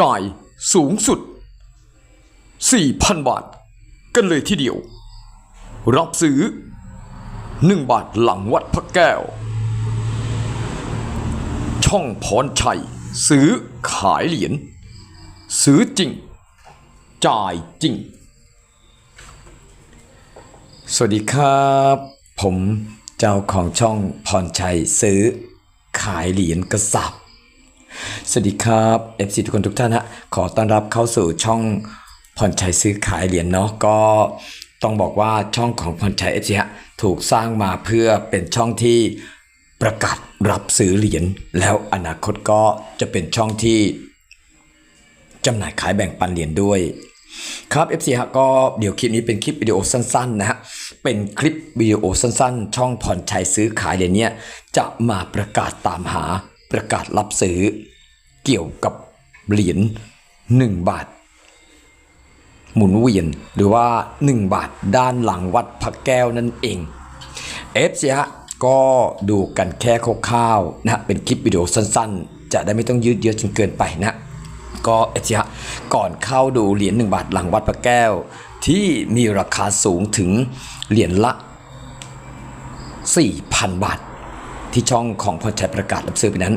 จ่ายสูงสุด 4,000 บาท กันเลยทีเดียว รับซื้อ 1 บาทหลังวัดพระแก้ว ช่องพรชัย ซื้อขายเหรียญซื้อจริง จ่ายจริง สวัสดีครับ ผมเจ้าของช่องพรชัยซื้อขายเหรียญกระสับ สวัสดีครับ FC ทุกคนทุกท่านฮะขอต้อนรับเข้าสู่ช่องพรชัยซื้อขายเหรียญเนาะก็ต้องบอกว่าช่องของพรชัย FC ฮะถูกสร้างมาเพื่อเป็นช่องที่ประกาศรับซื้อเหรียญแล้วอนาคตก็จะเป็นช่องที่จำหน่ายขายแบ่งปันเหรียญด้วยครับ FC ฮะก็เดี๋ยวคลิปนี้เป็นคลิปวิดีโอสั้นๆนะฮะเป็นคลิปวิดีโอสั้นๆ ช่องพรชัยซื้อขายเหรียญเนี่ยจะมาประกาศตามหาประกาศรับซื้อ เกี่ยวกับเหรียญ1 บาท หมุนเวียนหรือว่า 1 บาทด้านหลังวัดพระแก้วนั่นเองเอฟซีฮะก็ดูกันแค่คร่าวๆนะฮะเป็นคลิปวิดีโอสั้นๆ จะได้ไม่ต้องยืดเยื้อจนเกินไปนะ ก็เอฟซีฮะก่อนเข้าดูเหรียญ1บาทหลังวัดพระแก้ว ที่มีราคาสูงถึงเหรียญละ 4,000 บาท ที่ช่องของพรชัยประกาศรับซื้อไปนั้น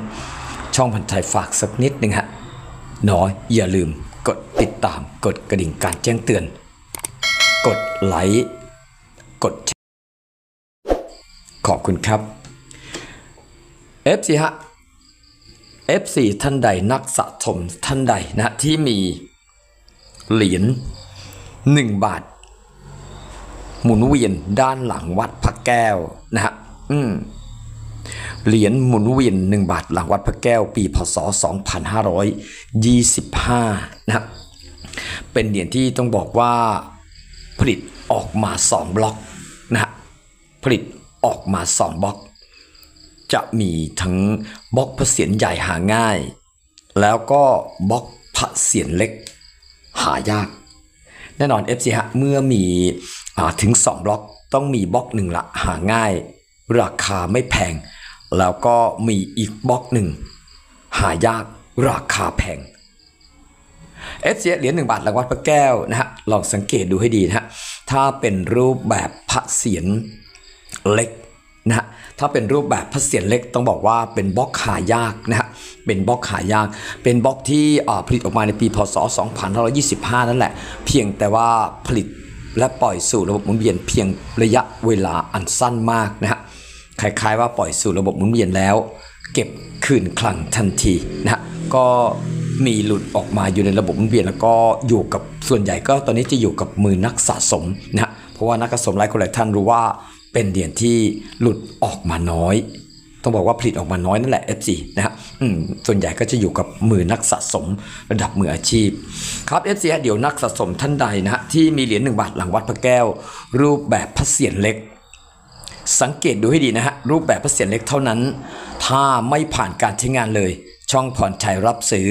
ช่องพันชัยฝากสักนิดหนึ่งฮะน้อยอย่าลืมกดติดตามกดกระดิ่งการแจ้งเตือน กดไลค์กดแชร์ขอบคุณครับ FC ฮะ FC ท่านใดนักสะสมท่านใดนะที่มีเหรียญ1บาท หมุนเวียนด้านหลังวัดพระแก้วนะฮะอืม เหรียญหมุนเวียน1บาทหลังวัดพระแก้วปีพศ 2525 นะครับเป็นเหรียญที่ต้องบอกว่าผลิตออกมา 2 บล็อกนะผลิตออกมา 2 บล็อก จะมีทั้งบล็อกพระเศียรใหญ่หาง่าย แล้วก็บล็อกพระเศียรเล็กหายาก แน่นอน FC ฮะเมื่อมีอถึง 2 บล็อกต้องมีบล็อกหนึ่งละหาง่าย ราคาไม่แพง แล้วก็มีอีกบล็อกหนึ่ง หายากราคาแพง FC เหรียญหนึ่งบาทรางวัดพระแก้วนะฮะลองสังเกตดูให้ดีนะฮะถ้าเป็นรูปแบบพระเศียรเล็กนะฮะถ้าเป็นรูปแบบพระเศียรเล็กต้องบอกว่าเป็นบล็อกหายากนะฮะเป็นบล็อกหายาก เป็นบล็อกที่ผลิตออกมาในปีพศ 2525 นั่นแหละ เพียงแต่ว่าผลิตและปล่อยสู่ระบบหมุนเวียนเพียงระยะเวลาอันสั้นมากนะฮะ คล้ายๆว่าปล่อยสู่ระบบหมุนเวียนแล้ว เก็บคืนคลังทันทีนะฮะก็มีหลุดออกมาอยู่ในระบบหมุนเวียนแล้วก็อยู่กับส่วนใหญ่ก็ตอนนี้จะอยู่กับมือนักสะสมนะเพราะว่านักสะสมหลายคนหลายท่านรู้ว่าเป็นเหรียญที่หลุดออกมาน้อย ต้องบอกว่าผลิตออกมาน้อยนั่นแหละ F4 นะฮะส่วนใหญ่ก็จะอยู่กับมือนักสะสมระดับมืออาชีพ ครับ F4 เดี๋ยวนักสะสมท่านใดนะฮะที่มีเหรียญ1บาทหลังวัดพระแก้ว รูปแบบพระเศียรเล็ก สังเกตดูให้ดีนะฮะ รูปแบบพระเศียรเล็กเท่านั้น ถ้าไม่ผ่านการใช้งานเลย ช่องพรชัยรับซื้อ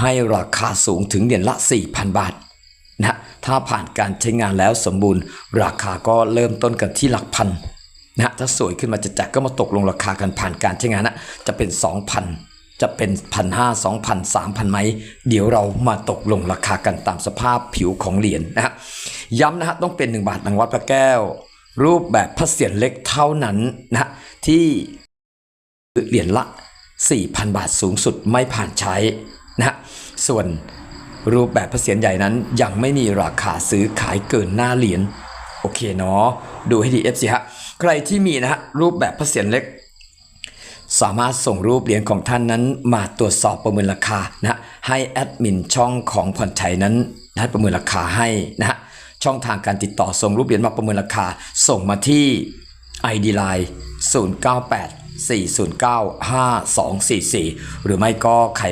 ให้ราคาสูงถึงเหรียญละ 4,000 บาทนะฮะถ้าผ่านการใช้งานแล้วสมบูรณ์ ราคาก็เริ่มต้นกันที่หลักพันนะฮะถ้าสวยขึ้นมาจะจัดก็มาตกลงราคากันผ่านการใช้งานนะจะเป็น 2,000 จะเป็นพันห้าสองพันสามพันไหมเดี๋ยวเรามาตกลงราคากันตามสภาพผิวของเหรียญนะฮะย้ำนะฮะต้องเป็น 1 บาทหลังวัดพระแก้ว รูปแบบพระเศียรเล็กเท่านั้นนะที่เหรียญละ 4,000 บาทสูงสุดไม่ผ่านใช้นะส่วนรูปแบบพระเศียรใหญ่นั้นยังไม่มีราคาซื้อขายเกินหน้าเหรียญโอเคเนาะดูให้ดี FC ฮะใครที่มีนะฮะรูปแบบพระเศียรเล็ก สามารถส่งรูปเหรียญของท่านนั้น มาตรวจสอบประเมินราคานะให้แอดมินช่องของผ่อนชัยนั้นได้ประเมินราคาให้นะฮะ ช่องทางการติดต่อส่งรูปเหรียญมาประเมินราคา ส่งมาที่ ID Line 098 409 5244 หรือไม่ก็ใคร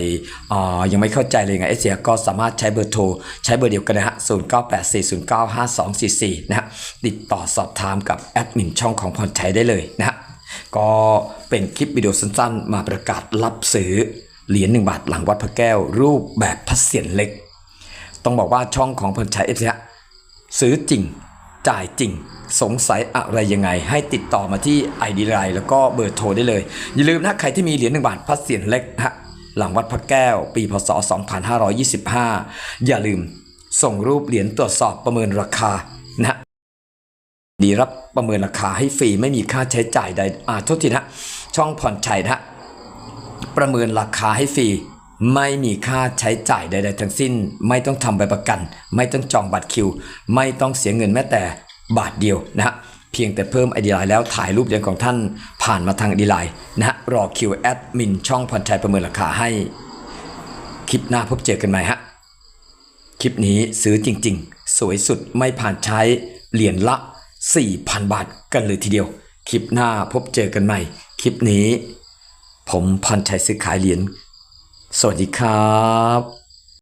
ยังไม่เข้าใจเลยไงเอเสียก็สามารถใช้เบอร์โทร ใช้เบอร์เดียวกันนะฮะ098 409 5244 นะฮะติดต่อสอบถามกับแอดมินช่องของพรชัยได้เลยนะฮะก็เป็นคลิปวิดีโอสั้นๆ มาประกาศรับซื้อเหรียญ1บาทหลังวัดพระแก้ว รูปแบบพระเศียรเล็ก ต้องบอกว่าช่องของพลชัยเอฟซี ซื้อจริง จ่ายจริง สงสัยอะไรยังไง ให้ติดต่อมาที่ ID ไลน์แล้วก็เบอร์โทรได้เลย อย่าลืมนะใครที่มีเหรียญ1บาทพระเศียรเล็กนะฮะหลังวัดพระแก้ว ปีพศ 2525 อย่าลืมส่งรูปเหรียญตรวจสอบประเมินราคานะฮะดีรับประเมินราคาให้ฟรีไม่มีค่าใช้จ่ายใด อ่าโทษทีนะ ช่องผ่อนชัยนะ ประเมินราคาให้ฟรี ไม่มีค่าใช้จ่ายใด ๆ ทั้งสิ้น ไม่ต้องทำใบประกัน ไม่ต้องจองบัตรคิว ไม่ต้องเสียเงินแม้แต่บาทเดียวนะฮะเพียงแต่เพิ่มไอดีไลน์แล้วถ่ายรูปเรียญของท่านผ่านมาทางไอดีไลน์นะฮะรอคิวแอดมินช่องพันชัยประเมินราคาให้ คลิปหน้าพบเจอกันใหม่ฮะคลิปนี้ซื้อจริง ๆ สวยสุดไม่ผ่านใช้เหรียญละ 4,000 บาทกันเลยทีเดียว คลิปหน้าพบเจอกันใหม่ คลิปนี้ ผมพันชัยซื้อขายเหรียญ สวัสดีครับ